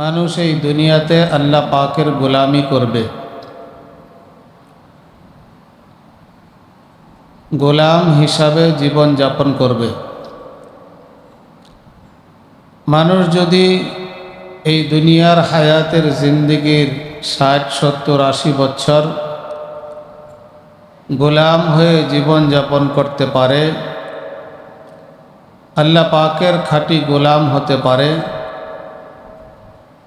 মানুষ এই দুনিয়াতে আল্লাহ পাকের গোলামি করবে। গোলাম হিসাবে জীবন যাপন করবে। মানুষ যদি এই দুনিয়ার হায়াতের জিন্দিগির ষাট, সত্তর, আশি বছর গোলাম হয়ে জীবন যাপন করতে পারে, আল্লাহ পাকের খাঁটি গোলাম হতে পারে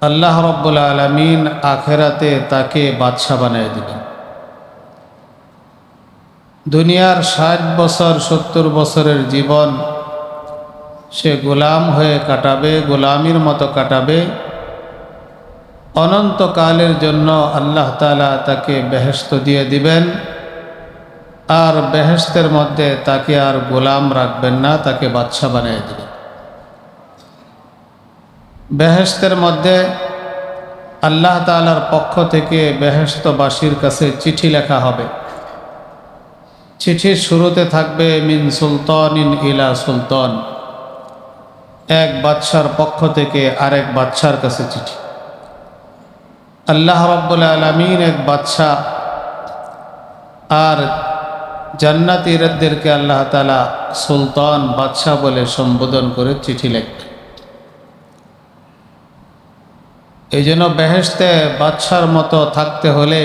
আল্লাহ রব্বুল আলমিন আখেরাতে তাকে বাদশাহ বানিয়ে দিলেন। দুনিয়ার ষাট বছর, সত্তর বছরের জীবন সে গোলাম হয়ে কাটাবে, গোলামির মতো কাটাবে। অনন্তকালের জন্য আল্লাহ তালা তাকে বেহেস্ত দিয়ে দিবেন। আর বেহেস্তের মধ্যে তাকে আর গোলাম রাখবেন না, তাকে বাদশাহ বানিয়ে দেবেন। বেহেস্তের মধ্যে আল্লাহ তালার পক্ষ থেকে বেহেস্তবাসীর কাছে চিঠি লেখা হবে। চিঠির শুরুতে থাকবে, মিন সুলতান ইন ইলা সুলতান। এক বাদশার পক্ষ থেকে আরেক বাদশার কাছে চিঠি। আল্লাহ রব্বুল আলমিন এক বাদশাহ আর জান্নাতিরদেরকে আল্লাহ তালা সুলতান বাদশাহ বলে সম্বোধন করে চিঠি লিখবেন এই জন্য বেহেস্তে বাদশার মতো থাকতে হলে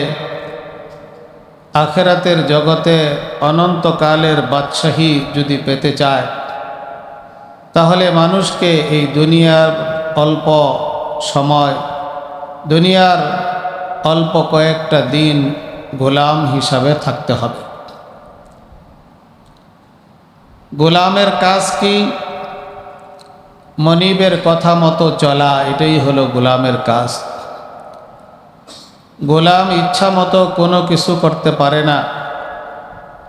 আখেরাতের জগতে অনন্তকালের বাদশাহী যদি পেতে চায়, তাহলে মানুষকে এই দুনিয়ার অল্প সময়, দুনিয়ার অল্প কয়েকটা দিন গোলাম হিসাবে থাকতে হবে। গোলামের কাজ কি? মনিবের কথা মতো চলা, এটাই হলো গোলামের কাজ। গোলাম ইচ্ছা মতো কোনো কিছু করতে পারে না।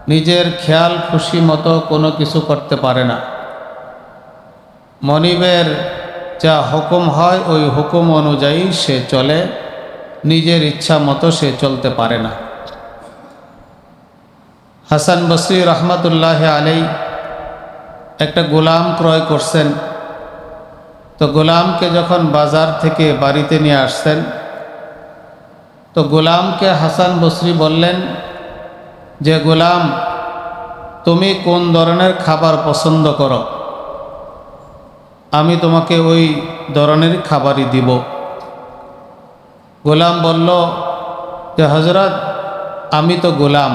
নিজের খেয়াল খুশি মতো কোনো কিছু করতে পারে না। মনিবের যা হুকুম হয়, ওই হুকুম অনুযায়ী সে চলে, নিজের ইচ্ছা মতো সে চলতে পারে না। হাসান বসরি রহমতুল্লাহ আলাই একটা গোলাম ক্রয় করছেন। তো গোলামকে যখন বাজার থেকে বাড়িতে নিয়ে আসছেন, তো গোলামকে হাসান বসরি বললেন, যে গোলাম, তুমি কোন ধরনের খাবার পছন্দ করো? আমি তোমাকে ওই ধরনের খাবারই দিব। গোলাম বলল, যে হজরত আমি তো গোলাম।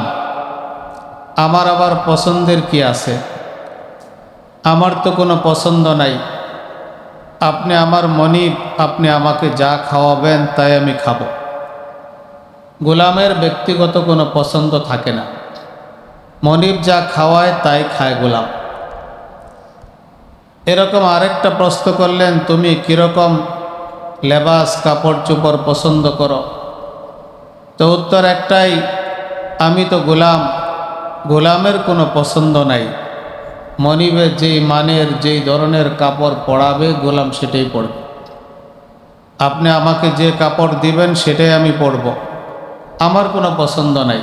আমার আবার পছন্দের কি আছে? আমার তো কোনো পছন্দ নাই। আপনি আমার মনিব, আপনি আমাকে যা খাওয়াবেন তাই আমি খাব। গোলামের ব্যক্তিগত কোনো পছন্দ থাকে না। মনিব যা খাওয়ায় তাই খায় গোলাম। এরকম আরেকটা প্রশ্ন করলেন, তুমি কীরকম লেবাস, কাপড় চোপড় পছন্দ করো? তো উত্তর একটাই, আমি তো গোলাম। গোলামের কোনো পছন্দ নাই। মনিবের যেই মানের, যেই ধরনের কাপড় পরাবে, গোলাম সেটাই পরবে। আপনি আমাকে যে কাপড় দিবেন, সেটাই আমি পরব। আমার কোনো পছন্দ নাই।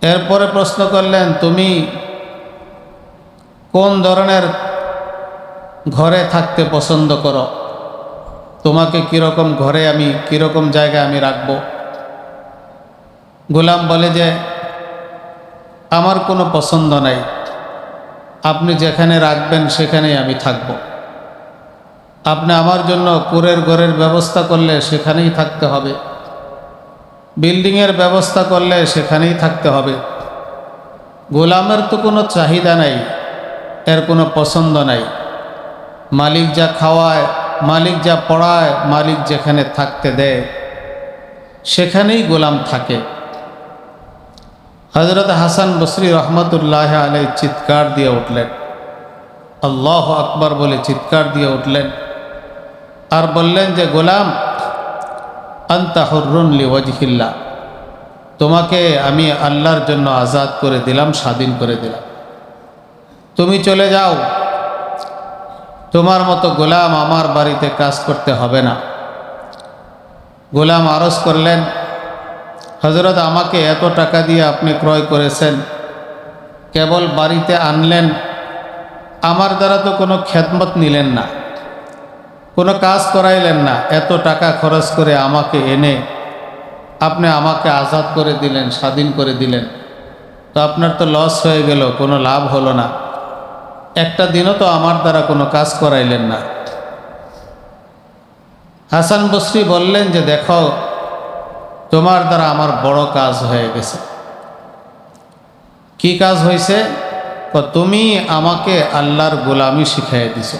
এরপরে প্রশ্ন করলেন, তুমি কোন ধরনের ঘরে থাকতে পছন্দ করো? তোমাকে কীরকম ঘরে আমি, কীরকম জায়গায় আমি রাখব? গোলাম বলে যে আমার কোনো পছন্দ নাই। আপনি যেখানে রাখবেন সেখানেই আমি থাকব। আপনি আমার জন্য কুরের ঘরের ব্যবস্থা করলে সেখানেই থাকতে হবে। বিল্ডিংয়ের ব্যবস্থা করলে সেখানেই থাকতে হবে। গোলামের তো কোনো চাহিদা নাই, এর কোনো পছন্দ নাই। মালিক যা খাওয়ায়, মালিক যা পড়ায়, মালিক যেখানে থাকতে দেয়, সেখানেই গোলাম থাকে। হজরত হাসান বসরি রহমতুল্লাহ আলাই চিৎকার দিয়ে উঠলেন। আল্লাহ আকবর বলে চিৎকার দিয়ে উঠলেন। আর বললেন যে, গোলাম আন্তাহরুন লিওয়াজহিল্লা তোমাকে আমি আল্লাহর জন্য আজাদ করে দিলাম, স্বাধীন করে দিলাম। তুমি চলে যাও। তোমার মতো গোলাম আমার বাড়িতে কাজ করতে হবে না। গোলাম আরজ করলেন হজরত আমাকে এত টাকা দিয়ে আপনি ক্রয় করেছেন, কেবল বাড়িতে আনলেন, আমার দ্বারা তো কোনো খেদমত নিলেন না, কোনো কাজ করাইলেন না, এত টাকা খরচ করে আমাকে এনে আপনি আমাকে আজাদ করে দিলেন, স্বাধীন করে দিলেন। তো আপনার তো লস হয়ে গেল, কোনো লাভ হলো না। একটা দিনও তো আমার দ্বারা কোনো কাজ করাইলেন না। হাসান বসরি বললেন যে, দেখো তোমার দ্বারা আমার বড় কাজ হয়ে গেছে। কি কাজ হয়েছে? তুমি আমাকে আল্লাহর গোলামি শিখাই দিছ।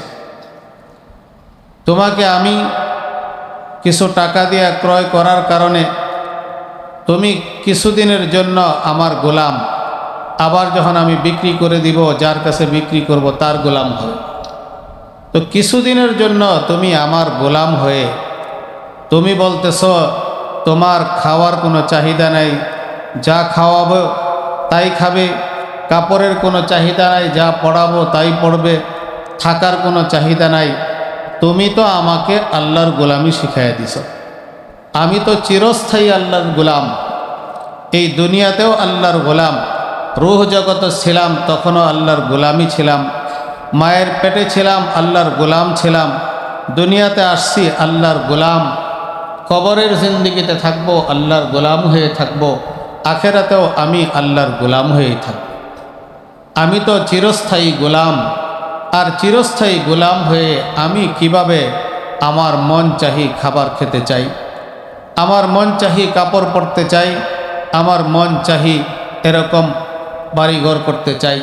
তোমাকে আমি কিছু টাকা দিয়ে ক্রয় করার কারণে তুমি কিছুদিনের জন্য আমার গোলাম। আবার যখন আমি বিক্রি করে দিব, যার কাছে বিক্রি করব, তার গোলাম হবে। তো কিছুদিনের জন্য তুমি আমার গোলাম হয়ে তুমি বলতেছ তোমার খাওয়ার কোনো চাহিদা নাই, যা খাওয়াবো তাই খাবে, কাপড়ের কোনো চাহিদা নাই, যা পড়াবো তাই পড়বে, থাকার কোনো চাহিদা নাই। তুমি তো আমাকে আল্লাহর গোলামি শিখাই দিছ। আমি তো চিরস্থায়ী আল্লাহর গোলাম। এই দুনিয়াতেও আল্লাহর গোলাম। রুহ জগত ছিলাম, তখনও আল্লাহর গোলামি ছিলাম। মায়ের পেটে ছিলাম, আল্লাহর গোলাম ছিলাম। দুনিয়াতে আসছি, আল্লাহর গোলাম। কবরের জিন্দিগিতে থাকব, আল্লাহর গোলাম হয়ে থাকব, আখেরাতেও আমি আল্লাহর গোলাম হয়েই থাকব। আমি তো চিরস্থায়ী গোলাম, আর চিরস্থায়ী গোলাম হয়ে আমি কীভাবে আমার মন চাহি খাবার খেতে চাই? আমার মন চাহি কাপড় পরতে চাই, আমার মন চাহি এরকম বাড়িঘর করতে চাই।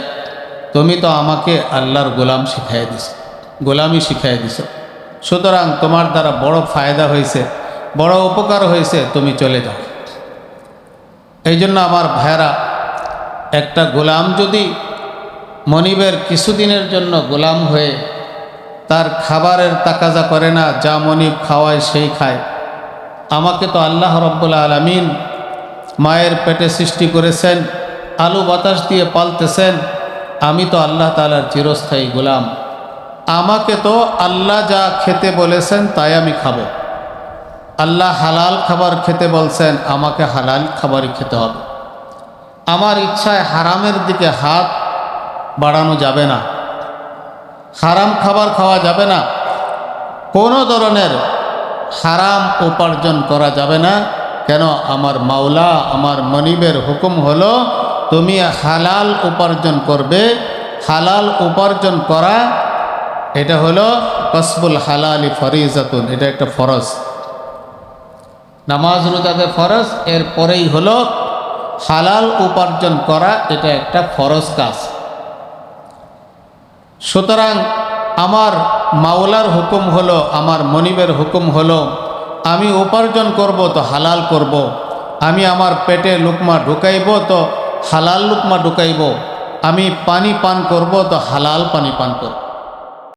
তুমি তো আমাকে আল্লাহর গোলাম শিখাই দিছ গোলামি শিখাই দিছ। সুতরাং তোমার দ্বারা বড় ফায়দা হয়েছে। বড় উপকার হয়েছে, তুমি চলে যাও। এই জন্য আমার ভাইরা একটা গোলাম যদি মনিবের কিছুদিনের জন্য গোলাম হয়ে তার খাবারের তাকাজা করে না, যা মনিব খাওয়ায় সেই খায়। আমাকে তো আল্লাহ রব্বুল আলমিন মায়ের পেটে সৃষ্টি করেছেন, আলু বাতাস দিয়ে পালতেছেন, আমি তো আল্লাহ তালার চিরস্থায়ী গোলাম। আমাকে তো আল্লাহ যা খেতে বলেছেন, তাই আমি খাব। আল্লাহ হালাল খাবার খেতে বলছেন, আমাকে হালাল খাবারই খেতে হবে। আমার ইচ্ছায় হারামের দিকে হাত বাড়ানো যাবে না। হারাম খাবার খাওয়া যাবে না। কোনো ধরনের হারাম উপার্জন করা যাবে না। কেন? আমার মাওলা, আমার মনিবের হুকুম হলো, তুমি হালাল উপার্জন করবে। হালাল উপার্জন করা, এটা হলো কসবুল হালালি ফরিজাতুন, এটা একটা ফরজ। নামাজ রোজাতে ফরজ, এর পরেই হলো হালাল উপার্জন করা, এটা একটা ফরজ কাজ সুতরাং আমার মাওলার হুকুম হলো, আমার মনিবের হুকুম হলো, আমি উপার্জন করব তো হালাল করব। আমি আমার পেটে লুকমা ঢুকাইব তো হালাল লুকমা ঢুকাইব, আমি পানি পান করব তো হালাল পানি পান করব